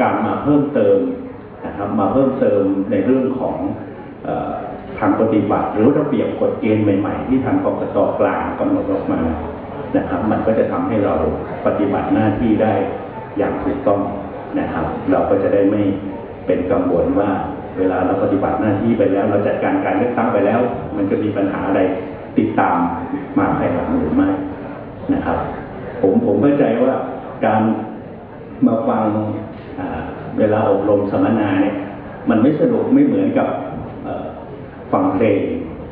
การมาเพิ่มเติมนะครับมาเพิ่มเติมในเรื่องของทางปฏิบัติหรือระเบียบกฎเกณฑ์ใหม่ ๆ ที่ทางกกตกลางกำหนดออกมานะครับ มันก็จะทำให้เราปฏิบัติหน้าที่ได้อย่างถูกต้องนะครับ เราก็จะได้ไม่เป็นกังวลว่า เวลาเราปฏิบัติหน้าที่ไปแล้ว เราจัดการการเลือกตั้งไปแล้ว มันจะมีปัญหาอะไรติดตามมาภายหลังหรือไม่นะครับ ผมผมเข้าใจว่าการมาฟัง เวลาอบรมสัมมนาเนี่ยมันไม่สนุกไม่เหมือนกับฟังเพลง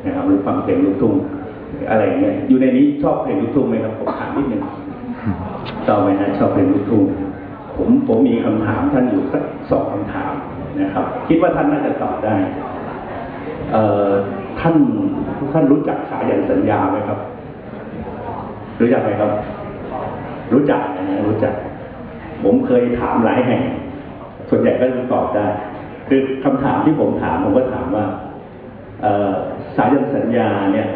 นะครับหรือฟังเพลงลูกทุ่งอะไรเงี้ยอยู่ในนี้ชอบเพลงลูกทุ่งไหมครับผมถามนิดนึงชอบไหมฮะชอบเพลงลูกทุ่งผมผมมีคำถามท่านอยู่สักสองคำถามนะครับ คิดว่าท่านน่าจะตอบได้เอ่อท่านท่านรู้จักสายันสัญญาไหมครับ รู้จักไหมครับ รู้จักนะรู้จัก ผมเคยถามหลายแห่ง ส่วนใหญ่ก็จะตอบได้ คือคำถามที่ผมถามผมก็ถามว่าสายันสัญญาเนี่ย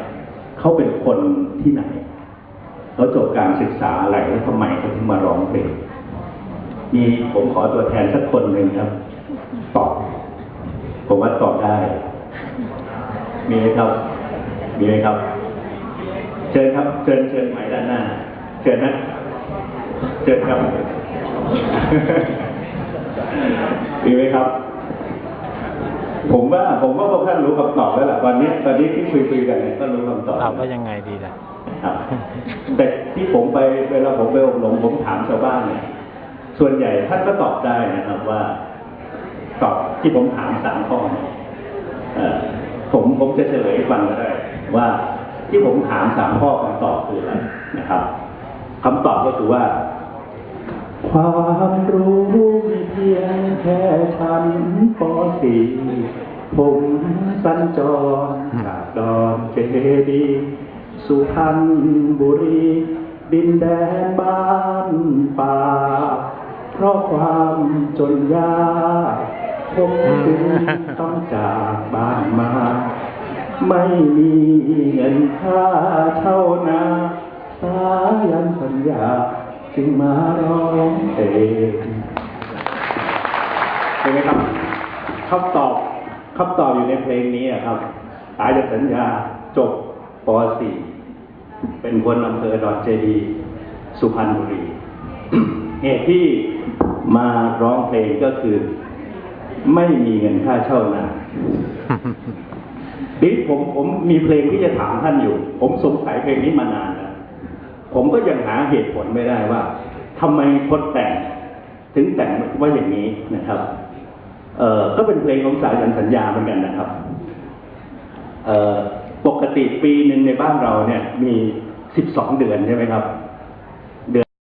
เขาเป็นคนที่ไหนเขาจบการศึกษาอะไรแล้วทำไมเขาถึงมาร้องเพลงมีผมขอตัวแทนสักคนหนึ่งครับ ตอบ ผมว่าตอบได้ มีไหมครับ มีไหมครับ เชิญครับ เชิญเชิญหมายด้านหน้า เชิญนะ เชิญครับ มีไหมครับ ผมว่าผมว่าพวกท่านรู้คำตอบแล้วแหละตอนนี้ตอนนี้ที่คุยคุยๆกันเนี่ยก็รู้คำตอบตอบว่ายังไงดีล่ะครับแต่ที่ผมไปเวลาผมไปอบรมผมถามชาวบ้านเนี่ยส่วนใหญ่ท่านก็ตอบได้นะครับว่า ตอบที่ผมถามสามข้อเนี่ยเอ่อผมผมจะเฉลยให้ฟังก็ได้ว่าที่ผมถามสามข้อคำตอบคืออะไรนะครับคำตอบก็คือว่า ความรู้มีเพีย งแค่ชั้นป .4 ผมสัญจรจากดอนเจดีย์สุพรรณบุรี ดินแดนบ้านป่า เพราะความจนยากผมจึงต้องจากบ้านมา ไม่มีเงินค่าเช่านาสายันสัญญาจึงมาร้องเพลง เห็นไหมครับคำตอบคำตอบอยู่ในเพลงนี้ครับสายันสัญญาจบป .4 เป็นคนอำเภอดอนเจดีย์สุพรรณบุรี เหตุที่มาร้องเพลงก็คือ ไม่มีเงินค่าเช่านาดิผมผมมีเพลงที่จะถามท่านอยู่ ผมสงสัยเพลงนี้มานานแล้วผมก็ยังหาเหตุผลไม่ได้ว่าทำไมคนแต่ง ถึงแต่งว่าอย่างนี้นะครับ เอ่อก็เป็นเพลงของสายสัญสัญญาเหมือนกันนะครับเอ่อปกติปีหนึ่งในบ้านเราเนี่ยมี 12 เดือนใช่ไหมครับ